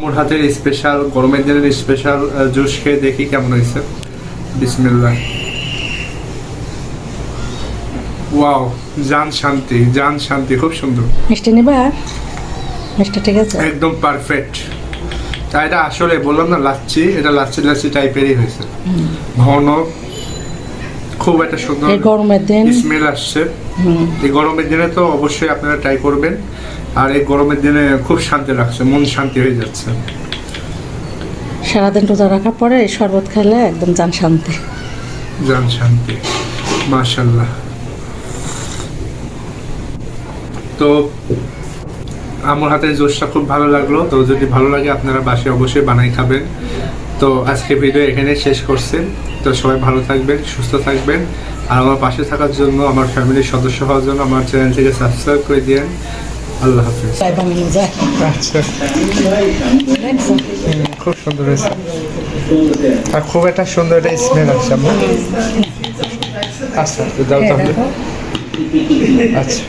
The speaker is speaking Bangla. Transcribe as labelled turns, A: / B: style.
A: আমার হাতের স্পেশাল গরমের দিনের স্পেশাল জুস খেয়ে দেখি কেমন হয়েছে। বিসমিল্লাহ। ওয়াও জান শান্তি জান শান্তি খুব সুন্দর।
B: মিষ্টি নিবা? মিষ্টি ঠিক আছে?
A: একদম পারফেক্ট আর এটা আসলে বললাম না লাচ্ছি এটা লাচ্ছি লাচ্ছি টাইপেরই হয়েছে। ঘন খুব একটা সুন্দর
B: এই গরমের দিন।
A: স্মেল আসছে। এই গরমের দিনে তো অবশ্যই আপনারা ট্রাই করবেন। আর এই গরমের দিনে খুব শান্তি লাগছে মন শান্তি হয়ে যাচ্ছে।
B: সারাদিন রোজা রাখার পরে এই শরবত খেলে একদম জান শান্তি।
A: জান শান্তি মাশাল্লাহ তো আমার হাতের জোশটা খুব ভালো লাগল তো যদি ভালো লাগে আপনারা বাসে অবশ্যই বানাই খাবেন। তো আজকে ভিডিও এখানে শেষ করছেন তো সবাই ভালো থাকবেন সুস্থ থাকবেন। আর আমার পাশে থাকার জন্য আমার ফ্যামিলির সদস্য হওয়ার জন্য আমার চ্যানেলটিকে সাবস্ক্রাইব করে দিয়েন। আল্লাহ হাফিজ। আচ্ছা। খুব সুন্দর হয়েছে। আর খুব একটা সুন্দর একটা স্মেল আসছে আমার। আচ্ছা দাও
B: হ্যাঁ,
A: তাহলে। আচ্ছা।